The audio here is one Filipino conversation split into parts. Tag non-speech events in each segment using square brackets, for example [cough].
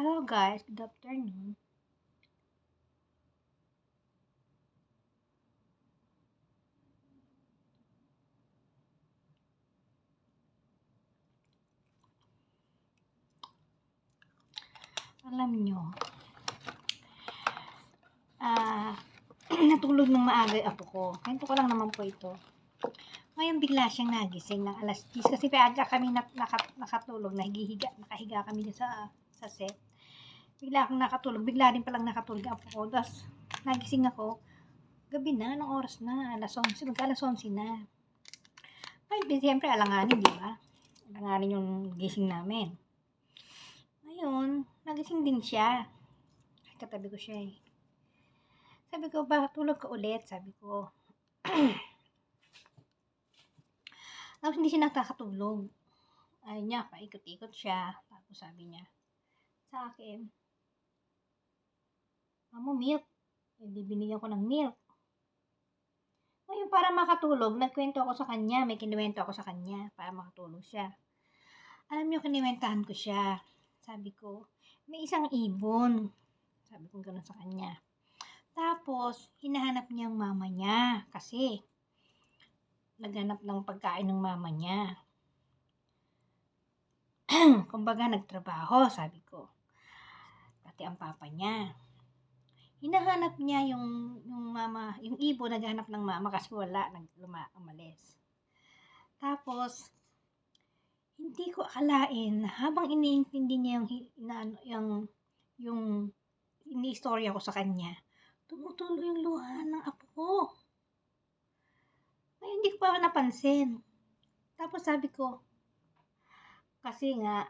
Hello guys, good afternoon. Alam nyo, ah, [clears throat] natulog ng maaga apo ko. Kwento ko lang naman po ito. Ngayon bigla siyang nagising ng alas 10 kasi paga kami na, naka, nakatulog, nahihiga, nakahiga kami sa, sa set. Bigla akong nakatulog, bigla din palang nakatulog apo ko. Tapos nagising ako, gabi na, anong oras na? Alas 11, magka alas 11 na. Ay, siyempre alanganin, di ba? Alanganin yung gising namin. Ngayon, nagising din siya. Katabi ko siya eh. Sabi ko, bakit tulog ka ulit? Sabi ko. [clears throat] Tapos hindi siya nakakatulog. Ayun niya, paikot-ikot siya. Tapos sabi niya, sa akin, Mamo, milk. Hindi binigyan ko ng milk. Ngayon, para makatulog, nagkwento ako sa kanya. May kinuwento ako sa kanya para makatulog siya. Alam niyo, kiniwentahan ko siya. Sabi ko, may isang ibon. Sabi ko gano'n sa kanya. Tapos, hinahanap niya ang mama niya kasi naghanap ng pagkain ng mama niya. [clears throat] Kumbaga, nagtrabaho, sabi ko. Pati ang papa niya. Hinahanap niya yung, yung mama, yung ibon naghanap ng mama kasi wala, nagluma, umalis. Tapos, hindi ko akalain habang iniintindi niya yung, yung, yung, yung ini-istorya ko sa kanya, tumutulo yung luha ng apo ko. Ay, hindi ko pa napansin. Tapos sabi ko, kasi nga,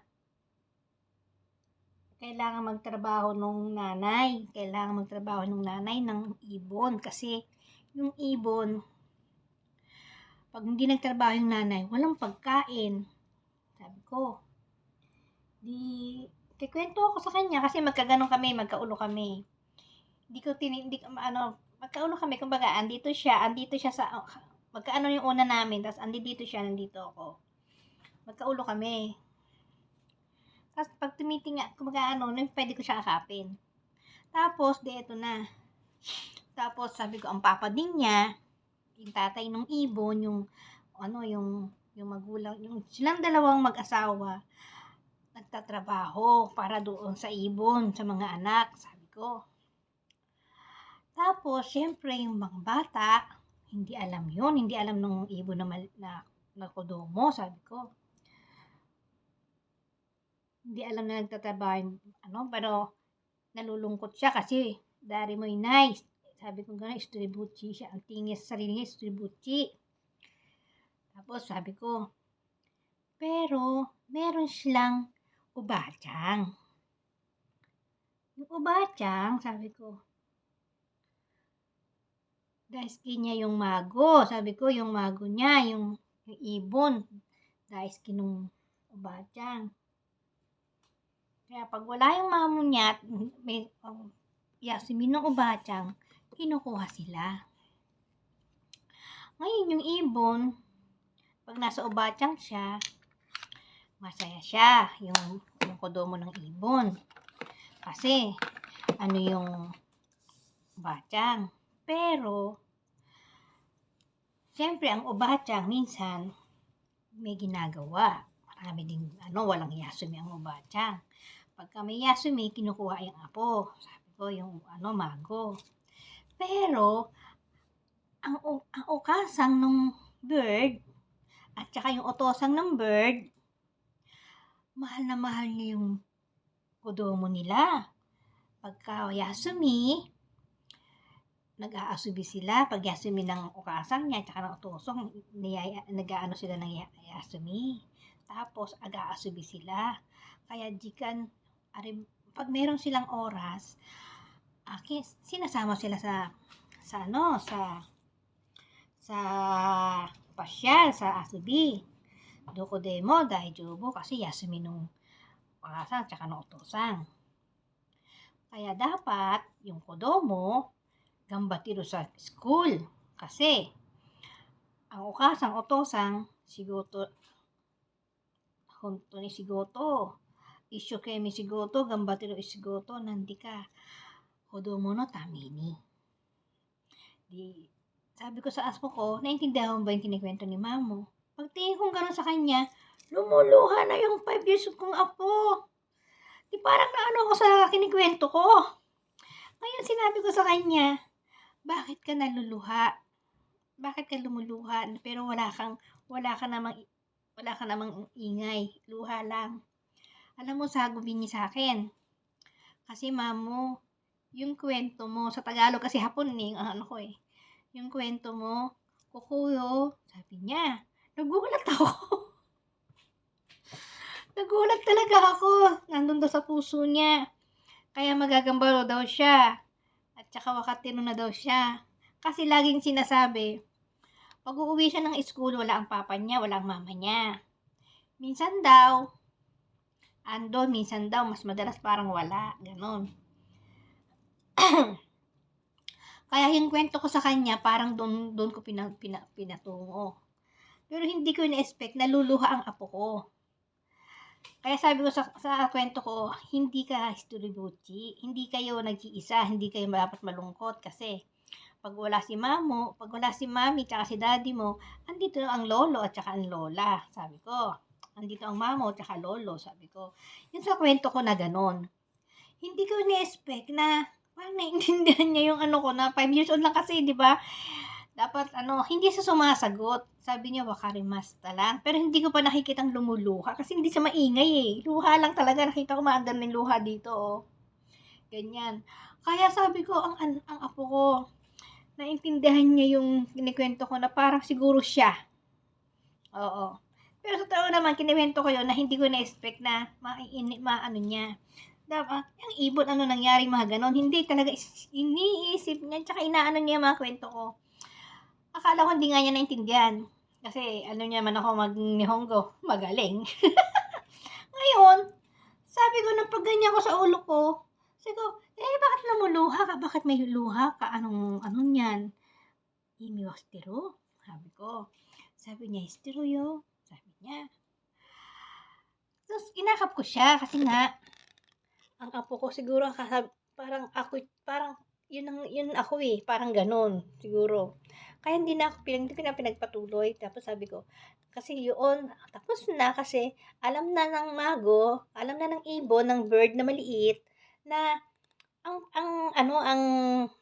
kailangan magtrabaho nung nanay. Kailangan magtrabaho nung nanay ng ibon. Kasi yung ibon, pag hindi nagtrabaho yung nanay, walang pagkain. Sabi ko, di, kikwento ako sa kanya kasi magkaganon kami, magkaulo kami. Hindi ko tin, hindi, ano, magkaulo kami, kumbaga, andito siya, andito siya sa, magkaano yung una namin, tapos andito siya, nandito ako. Magkaulo kami. Tapos pag tumitinga, kumbaga ano, pwede ko siya akapin. Tapos, di eto na. Tapos sabi ko, ang papa din niya, yung tatay ng ibon, yung ano, yung yung magulang, yung silang dalawang mag-asawa, nagtatrabaho para doon sa ibon, sa mga anak, sabi ko. Tapos, syempre, yung mga bata, hindi alam yon hindi alam nung ibon na, mal, na, na kodomo, sabi ko. Hindi alam na nagtatrabaho ano, pero nalulungkot siya kasi dari mo nice. Sabi ko gano'n, istribuchi siya. Ang tingin sa sarili niya, istribuchi. Tapos sabi ko, pero meron silang ubachang. Yung ubachang, sabi ko, daiski niya yung mago. Sabi ko, yung mago niya, yung, yung ibon, daiski nung ubachang. Kaya pag wala yung mamo niya at [laughs] may um, yasmin ng ubachang, kinukuha sila. Ngayon yung ibon, pag nasa ubachang siya, masaya siya, yung, yung kodomo ng ibon. Kasi, ano yung ubachang. Pero, siyempre, ang ubachang, minsan, may ginagawa. Marami ding, ano, walang yasumi ang ubachang. Pagka may yasumi, kinukuha yung apo. Sabi ko, yung, ano, mago. Pero, ang, ang ukasang ng bird, at saka yung otosang ng bird, mahal na mahal niya yung kodomo nila. Pagka yasumi, nag-aasubi sila. Pag yasumi ng ukasang niya, tsaka ng otosong, nag-aano sila ng yasumi. Tapos, aga-asubi sila. Kaya, jikan, arim, pag meron silang oras, aki, sinasama sila sa, sa ano, sa, sa pasyal, sa asubi. Doko demo, dahil jubo, kasi yasumi nung ukasang, tsaka ng otosang. Kaya dapat, yung kodomo, gambatiro sa school. Kasi, ang ukasang otosang, sigoto, hunto ni sigoto. Isyo kemi shigoto, gambatte ro ishigoto, nandika, kodomo no tamini. Di, sabi ko sa aspo ko, naintindihan mo ba yung kinikwento ni mamo? Pagtingin kong gano'n sa kanya, lumuluha na yung 5 years kong apo. Di parang naano ako sa kinikwento ko. Ngayon sinabi ko sa kanya, bakit ka naluluha? Bakit ka lumuluha? Pero wala kang, wala ka namang, wala ka namang ingay. Luha lang. Alam mo, sagubi niya sa akin. Kasi mamo, yung kwento mo, sa Tagalog kasi hapon eh, ang ano ko eh. Yung kwento mo, kukuyo, sabi niya, nagulat ako. [laughs] nagulat talaga ako. Nandun daw sa puso niya. Kaya magagambalo daw siya. At saka wakatino na daw siya. Kasi laging sinasabi, pag uuwi siya ng school, wala ang papa niya, wala ang mama niya. Minsan daw, ando, minsan daw, mas madalas parang wala. Ganon. [clears throat] Kaya yung kwento ko sa kanya, parang doon, doon ko pina, pina, pinatungo. Pero hindi ko na-expect na luluha ang apo ko. Kaya sabi ko sa, sa kwento ko, hindi ka historybuchi, hindi kayo nag-iisa, hindi kayo dapat malungkot kasi pag wala si mamo, pag wala si mami, tsaka si daddy mo, andito ang lolo at tsaka ang lola, sabi ko. Andito ang mamo at tsaka lolo, sabi ko. Yun sa kwento ko na ganon. Hindi ko ni-expect na parang naiintindihan niya yung ano ko na 5 years old lang kasi, di ba? Dapat ano, hindi siya sumasagot. Sabi niya, wakarimasta lang. Pero hindi ko pa nakikitang lumuluha kasi hindi siya maingay eh. Luha lang talaga. Nakita ko maandar ng luha dito oh. Ganyan. Kaya sabi ko, ang, ang, ang apo ko, naintindihan niya yung kinikwento ko na parang siguro siya. Oo. Pero sa totoo naman, kinikwento ko yun na hindi ko na-expect na ma-ano niya. Dapat, yung ibon, ano nangyari mga ganon. Hindi talaga is- iniisip niya, tsaka inaano niya mga kwento ko. Akala ko hindi nga niya naintindihan. Kasi ano niya man ako mag-nihongo, magaling. [laughs] Ngayon, sabi ko nang pag ganyan ko sa ulo ko, sabi ko, eh bakit lumuluha ka? Bakit may luha ka? Anong, ano niyan? Imi wa histero? Sabi ko. Sabi niya, histero yo. Niya. Tapos, inakap ko siya kasi nga, ang apo ko siguro, kasab- parang ako, parang, yun ang, yun ako eh, parang ganon, siguro. Kaya hindi na ako, pinag, hindi ko na pinagpatuloy. Tapos sabi ko, kasi yun, tapos na kasi, alam na ng mago, alam na ng ibon, ng bird na maliit, na ang, ang, ano, ang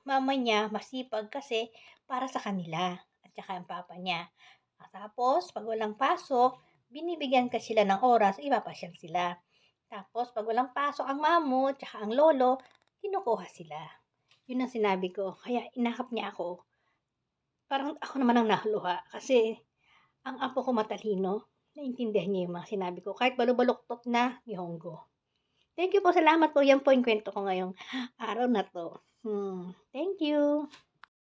mama niya masipag kasi para sa kanila, at saka ang papa niya. At tapos, pag walang pasok, binibigyan ka sila ng oras, ipapasyal sila. Tapos, pag walang pasok ang mamo, tsaka ang lolo, kinukuha sila. Yun ang sinabi ko. Kaya inakap niya ako. Parang ako naman ang naluha. Kasi, ang apo ko matalino, naintindihan niya yung mga sinabi ko. Kahit balubaluktot na, Nihongo. Thank you po. Salamat po. Yan po yung kwento ko ngayong araw na to. Hmm. Thank you.